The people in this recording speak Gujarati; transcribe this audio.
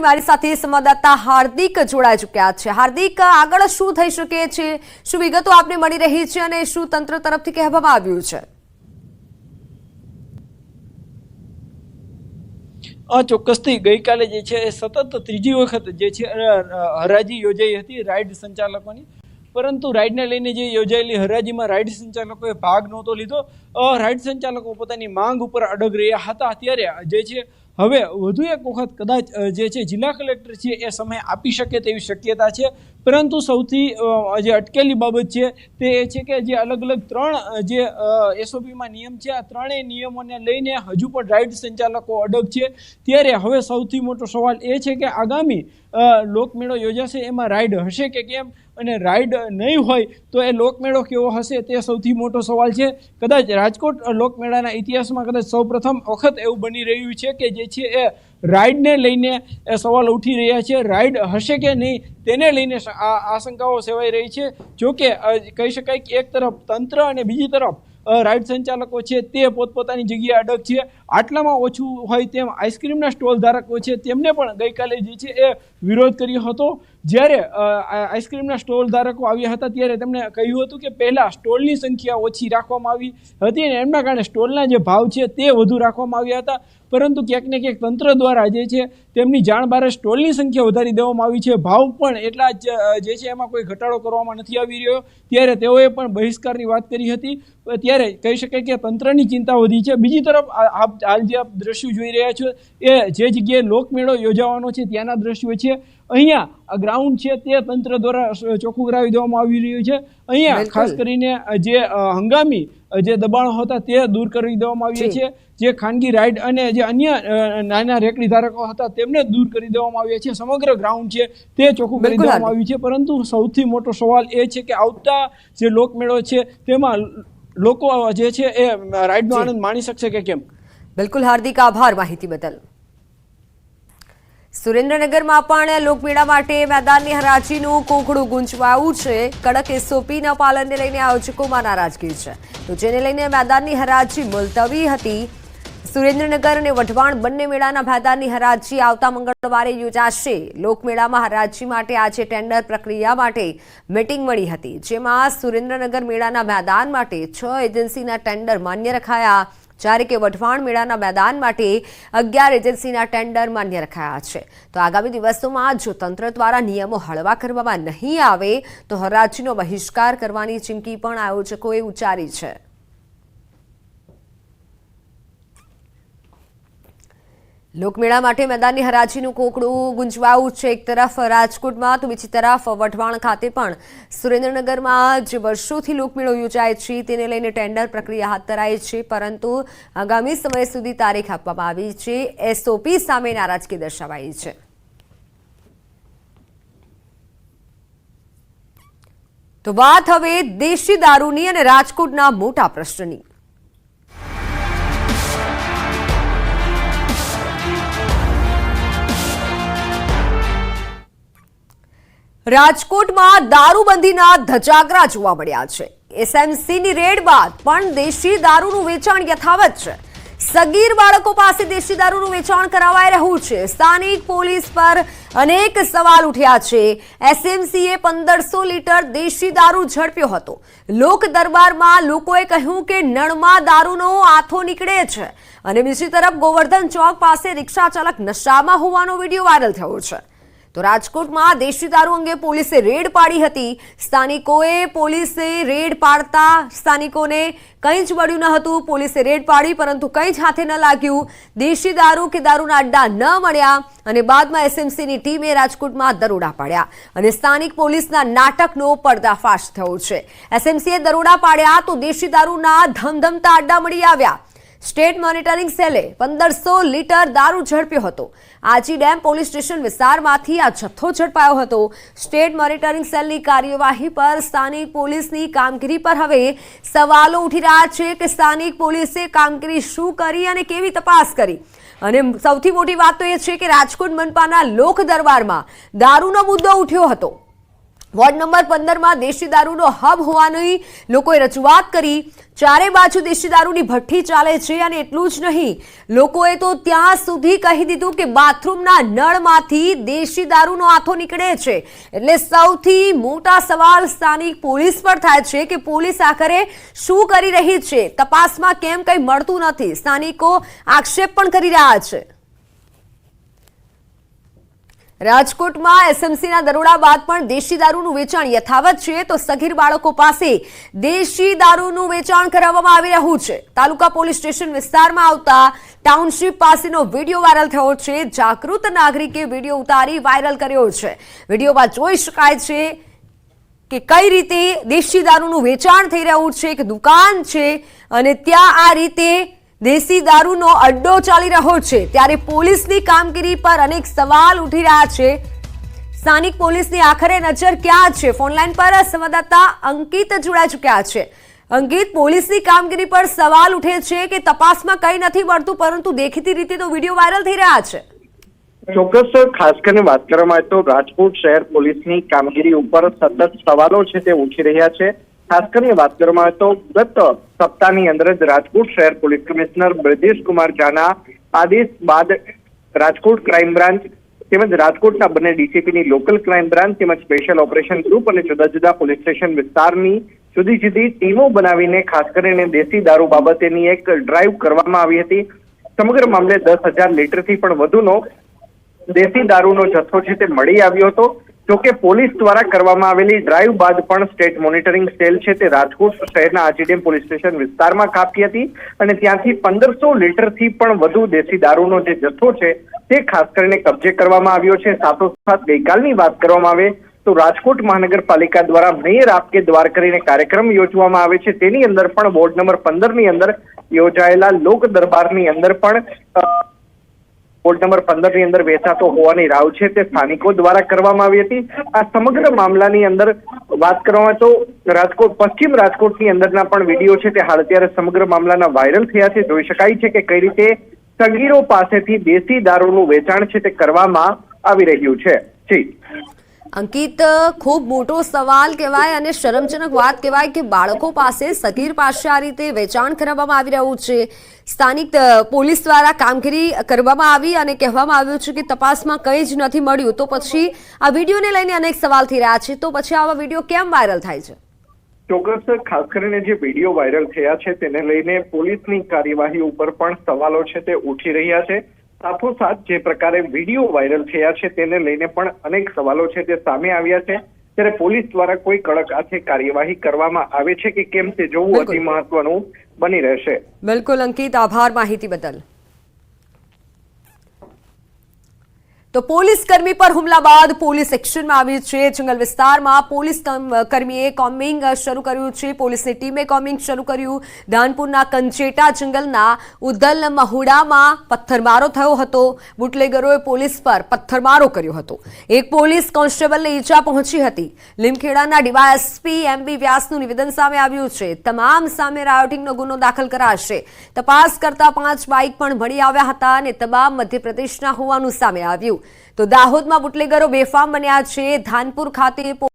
મારી સાથે સંવાદદાતા હાર્દિક જોડાઈ ચુક્યા છે. હાર્દિક, આગળ શું થઈ શકે છે? શું વિગતો આપને મળી રહી છે અને શું તંત્ર તરફથી કહેવામાં આવ્યું છે? આ ચોક્કસથી ગઈકાલે જે છે સતત ત્રીજી વખત જે છે હરાજી યોજાઈ હતી રાઇડ સંચાલકોની. પરંતુ રાઇડને લઈને જે યોજાયેલી હરાજીમાં રાઇડ સંચાલકોએ ભાગ નહોતો લીધો. રાઇડ સંચાલકો પોતાની માંગ ઉપર અડગ રહ્યા હતા. ત્યારે જે છે હવે વધુ એક વખત કદાચ જે છે જિલ્લા કલેક્ટર છે એ સમય આપી શકે તેવી શક્યતા છે. પરંતુ સૌથી જે અટકેલી બાબત છે તે એ છે કે જે અલગ અલગ ત્રણ જે એસઓપીમાં નિયમ છે, આ ત્રણેય નિયમોને લઈને હજુ પણ રાઇડ સંચાલકો અડગ છે. ત્યારે હવે સૌથી મોટો સવાલ એ છે કે આગામી લોકમેળો યોજાશે, એમાં રાઇડ હશે કે કેમ? અને રાઇડ નહીં હોય તો એ લોકમેળો કેવો હશે તે સૌથી મોટો સવાલ છે. કદાચ રાજકોટ લોકમેળાના ઇતિહાસમાં કદાચ સૌપ્રથમ વખત એવું બની રહ્યું છે કે જે છે એ રાઇડને લઈને એ સવાલ ઉઠી રહ્યા છે રાઇડ હશે કે નહીં તેને લઈને આ આશંકાઓ સેવાઈ રહી છે. જોકે કહી શકાય કે એક તરફ તંત્ર અને બીજી તરફ રાઇડ સંચાલકો છે તે પોતપોતાની જગ્યાએ અડગ છે. આટલામાં ઓછું હોય તેમ આઈસ્ક્રીમના સ્ટોલ ધારકો છે, તેમને પણ ગઈકાલે જે છે એ વિરોધ કર્યો હતો. જ્યારે આઈસ્ક્રીમના સ્ટોલ ધારકો આવ્યા હતા ત્યારે તેમણે કહ્યું હતું કે પહેલાં સ્ટોલની સંખ્યા ઓછી રાખવામાં આવી હતી અને એમના કારણે સ્ટોલના જે ભાવ છે તે વધુ રાખવામાં આવ્યા હતા. પરંતુ ક્યાંક ને ક્યાંક તંત્ર દ્વારા જે છે તેમની જાણ બહાર સ્ટોલની સંખ્યા વધારી દેવામાં આવી છે. ભાવ પણ એટલા જ જે છે એમાં કોઈ ઘટાડો કરવામાં નથી આવી રહ્યો. ત્યારે તેઓએ પણ બહિષ્કારની વાત કરી હતી. ત્યારે કહી શકાય કે તંત્રની ચિંતા વધી છે. બીજી તરફ આપ હાલ જે આપ દ્રશ્યો જોઈ રહ્યા છો, એ જે જગ્યાએ લોકમેળો યોજાવાનો છે, ત્યાંના દ્રશ્યો છે. અહીંયા ગ્રાઉન્ડ છે તે તંત્ર દ્વારા ચોખ્ખું કરાવી દેવામાં આવી રહ્યું છે. અહીંયા ખાસ કરીને જે હંગામી જે દબાણો હતા તે દૂર કરી દેવામાં આવ્યા છે જે ખાનગી રાઇડ અને જે અન્ય નાના રેકડી ધારકો હતા તેમને દૂર કરી દેવામાં આવ્યા છે સમગ્ર ગ્રાઉન્ડ છે તે ચોખ્ખું કરી દેવામાં આવ્યું છે. પરંતુ સૌથી મોટો સવાલ એ છે કે આવતા જે લોકમેળો છે તેમાં લોકો જે છે એ રાઇડનો. આનંદ માણી શકશે કે કેમ? બિલકુલ હાર્દિક આભાર માહિતી બદલ. સુરેન્દ્રનગરમાં પણ લોકમેળા માટે મેદાનની હરાજીનું કોકડું ગુંજવાયું છે. કડક એસઓપીના પાલનને લઈને આયોજકોમાં નારાજગી છે. તો જેને લઈને મેદાનની હરાજી મુલતવી હતી. સુરેન્દ્રનગર અને વઢવાણ બંને મેળાના મેદાનની હરાજી આવતા મંગળવારે યોજાશે. લોકમેળામાં હરાજી માટે આજે ટેન્ડર પ્રક્રિયા માટે મિટિંગ મળી હતી. જેમાં સુરેન્દ્રનગર મેળાના મેદાન માટે છ એજન્સીના ટેન્ડર માન્ય રખાયા. જ્યારે કે વઢવાણ મેળાના મેદાન માટે અગિયાર એજન્સીના ટેન્ડર માન્ય રખાયા છે. તો આગામી દિવસોમાં જો તંત્ર દ્વારા નિયમો હળવા કરવામાં નહીં આવે, તો હરાજીનો બહિષ્કાર કરવાની ચીમકી પણ આયોજકોએ ઉચ્ચારી છે. લોકમેળા માટે મેદાનની હરાજીનું કોકડું ગુંજવાયું છે એક તરફ રાજકોટમાં, તો બીજી તરફ વઢવાણ ખાતે પણ સુરેન્દ્રનગરમાં જે વર્ષોથી લોકમેળો યોજાય છે, તેને લઈને ટેન્ડર પ્રક્રિયા હાથ ધરાઈ છે, પરંતુ આગામી સમય સુધી તારીખ આપવામાં આવી છે. એસઓપી સામે નારાજગી દર્શાવાઈ છે. તો વાત હવે દેશી દારૂની અને રાજકોટના મોટા પ્રશ્નની. રાજકોટમાં દારૂબંધીના ધજાગરા જોવા મળ્યા છે. એસએમસીની રેડ બાદ પણ દેશી દારૂનું વેચાણ યથાવત છે. સગીર બાળકો પાસે દેશી દારૂનું વેચાણ કરાવાઈ રહ્યું છે. સ્થાનિક પોલીસ પર અનેક સવાલ ઉઠ્યા છે. એસએમસીએ પંદરસો લીટર દેશી દારૂ ઝડપ્યો હતો. લોક દરબારમાં લોકોએ કહ્યું કે નળમાં દારૂનો આથો નીકળે છે. અને બીજી તરફ ગોવર્ધન ચોક પાસે રિક્ષા ચાલક નશામાં હોવાનો વીડિયો વાયરલ થયો છે. તો રાજકોટમાં દેશી દારૂ અંગે પોલીસે રેડ પાડી હતી. સ્થાનિકોએ પોલીસે રેડ પાડતા સ્થાનિકોને કંઈ જ મળ્યું ન હતું. પોલીસે રેડ પાડી, પરંતુ કંઈ જ હાથે ન લાગ્યું. દેશી દારૂ કે દારૂના અડ્ડા ન મળ્યા અને બાદમાં એસએમસીની ટીમે રાજકોટમાં દરોડા પાડ્યા અને સ્થાનિક પોલીસના નાટકનો પર્દાફાશ થયો છે. એસએમસીએ દરોડા પાડ્યા તો દેશી દારૂના ધમધમતા અડ્ડા મળી આવ્યા. સ્ટેટ મોનિટરિંગ સેલે પંદરસો લીટર દારૂ ઝડપ્યો હતો. આજી ડેમ પોલીસ સ્ટેશન વિસ્તારમાંથી આ જથ્થો ઝડપાયો હતો. સ્ટેટ મોનિટરિંગ સેલની કાર્યવાહી પર સ્થાનિક પોલીસની કામગીરી પર હવે સવાલો ઉઠી રહ્યા છે કે સ્થાનિક પોલીસે કામગીરી શું કરી અને કેવી તપાસ કરી? અને સૌથી મોટી વાત તો એ છે કે રાજકોટ મનપાના લોક દરબારમાં દારૂનો મુદ્દો ઉઠ્યો હતો. વોર્ડ નંબર પંદરમાં દેશી દારૂનો હબ હોવાની લોકોએ રજૂઆત કરી. ચારે બાજુ દેશી દારૂની ભઠ્ઠી ચાલે છે અને એટલું જ નહીં, લોકોએ તો ત્યાં સુધી કહી દીધું કે બાથરૂમના નળમાંથી દેશી દારૂનો આથો નીકળે છે. એટલે સૌથી મોટા સવાલ સ્થાનિક પોલીસ પર થાય છે કે પોલીસ આખરે શું કરી રહી છે? તપાસમાં કેમ કંઈ મળતું નથી? સ્થાનિકો આક્ષેપ પણ કરી રહ્યા છે. રાજકોટમાં એસએમસીના દરોડા બાદ પણ દેશી દારૂનું વેચાણ યથાવત છે, તો સગીર બાળકો પાસે દેશી દારૂનું વેચાણ કરાવવામાં આવી રહ્યું છે. તાલુકા પોલીસ સ્ટેશન વિસ્તારમાં આવતા ટાઉનશીપ પાસેનો વીડિયો વાયરલ થયો છે. જાગૃત નાગરિકે વીડિયો ઉતારી વાયરલ કર્યો છે. વિડીયોમાં જોઈ શકાય છે કે કઈ રીતે દેશી દારૂનું વેચાણ થઈ રહ્યું છે. એક દુકાન છે અને ત્યાં આ રીતે દેશી દારૂનો અડ્ડો ચાલી રહ્યો છે. ત્યારે પોલીસની કામગીરી પર અનેક સવાલ ઉઠી રહ્યા છે. સ્થાનિક પોલીસની આખરે નજર ક્યાં છે? ફોનલાઈન પર સંવાદદાતા અંકિત જોડાઈ ચૂક્યા છે. અંકિત, પોલીસની કામગીરી પર સવાલ ઉઠે છે કે તપાસમાં કંઈ નથી મળતું પરંતુ દેખીતી રીતે તો વીડિયો વાયરલ થઈ રહ્યા છે. ચોક્કસ ખાસ કરીને વાત કરવામાં આવે તો રાજકોટ શહેર પોલીસની કામગીરી ઉપર સતત સવાલો છે તે ઉઠી રહ્યા છે. ખાસ કરીને વાત કરવામાં આવે તો ગત સપ્તાહની અંદર જ રાજકોટ શહેર પોલીસ કમિશનર બ્રજેશ કુમાર ઝાના આદેશ બાદ રાજકોટ ક્રાઇમ બ્રાન્ચ તેમજ રાજકોટના બંને ડીસીપીની લોકલ ક્રાઇમ બ્રાન્ચ તેમજ સ્પેશિયલ ઓપરેશન ગ્રુપ અને જુદા જુદા પોલીસ સ્ટેશન વિસ્તારની જુદી જુદી ટીમો બનાવીને ખાસ કરીને દેશી દારૂ બાબતેની એક ડ્રાઈવ કરવામાં આવી હતી. સમગ્ર મામલે દસ હજાર લીટરથી પણ વધુનો દેશી દારૂનો જથ્થો છે તે મળી આવ્યો હતો. જોકે પોલીસ દ્વારા કરવામાં આવેલી ડ્રાઈવ બાદ પણ સ્ટેટ મોનિટરિંગ સેલ છે તે રાજકોટ શહેરના આજીડેમ પોલીસ સ્ટેશન વિસ્તારમાં કાપી હતી અને ત્યાંથી પંદરસો લીટરથી પણ વધુ દેશી દારૂનો જે જથ્થો છે તે ખાસ કરીને કબજે કરવામાં આવ્યો છે. સાથોસાથ ગઈકાલની વાત કરવામાં આવે તો રાજકોટ મહાનગરપાલિકા દ્વારા મેયર આપકે દ્વાર કરીને કાર્યક્રમ યોજવામાં આવે છે. તેની અંદર પણ વોર્ડ નંબર પંદરની અંદર યોજાયેલા લોક દરબારની અંદર પણ વોર્ડ નંબર પંદરની અંદર વેચાતો હોવાની રાવ છે તે સ્થાનિકો દ્વારા કરવામાં આવી હતી. આ સમગ્ર મામલાની અંદર વાત કરવામાં તો રાજકોટ, પશ્ચિમ રાજકોટની અંદરના પણ વીડિયો છે તે હાલ અત્યારે સમગ્ર મામલાના વાયરલ થયા છે. જોઈ શકાય છે કે કઈ રીતે સગીરો પાસેથી દેશી દારૂનું વેચાણ છે તે કરવામાં આવી રહ્યું છે. જી. અંકિત, ખૂબ મોટો સવાલ કહેવાય અને શરમજનક વાત કહેવાય કે બાળકો પાસે સગીર પાસે આ રીતે વેચાણ કરવામાં આવી રહ્યું છે. સ્થાનિક પોલીસ દ્વારા કામગીરી કરવામાં આવી અને કહેવામાં આવ્યું છે કે તપાસમાં કંઈ જ નથી મળ્યું. તો પછી આ વિડીયોને લઈને અનેક સવાલ થઈ રહ્યા છે. તો પછી આવા વીડિયો કેમ વાયરલ થાય છે? ચોક્કસ, ખાસ કરીને જે વીડિયો વાયરલ થયા છે તેને લઈને પોલીસની કાર્યવાહી ઉપર પણ સવાલો છે તે ઉઠી રહ્યા છે. સાથોસાથ જે પ્રકારે વીડિયો વાયરલ થયા છે તેને લઈને પણ અનેક સવાલો છે તે સામે આવ્યા છે. ત્યારે પોલીસ દ્વારા કોઈ કડક હાથે કાર્યવાહી કરવામાં આવે છે કે કેમ તે જોવું. અતિ મહત્વનું બની રહેશે. બિલકુલ અંકિત આભાર માહિતી બદલ. તો પોલીસ કર્મી પર હુમલા બાદ પોલીસ એક્શનમાં આવી છે. જંગલ વિસ્તારમાં પોલીસ કર્મીએ કોમ્બિંગ શરૂ કર્યું છે. પોલીસની ટીમે કોમ્બિંગ શરૂ કર્યું. ધાનપુરના કંચેટા જંગલના ઉદલ મહુડામાં પથ્થરમારો થયો હતો. બુટલેગરોએ પોલીસ પર પથ્થરમારો કર્યો હતો. એક પોલીસ કોન્સ્ટેબલને ઈજા પહોંચી હતી. લીમખેડાના ડીવાયએસપી એમબી વ્યાસનું નિવેદન સામે આવ્યું છે. તમામ સામે રાયોટિંગનો ગુનો દાખલ કરાશે. તપાસ કરતા પાંચ બાઇક પણ મળી આવ્યા હતા અને તમામ મધ્યપ્રદેશના હોવાનું સામે આવ્યું. તો દાહોદમાં બુટલેગરો બેફામ બન્યા છે. ધાનપુર ખાતે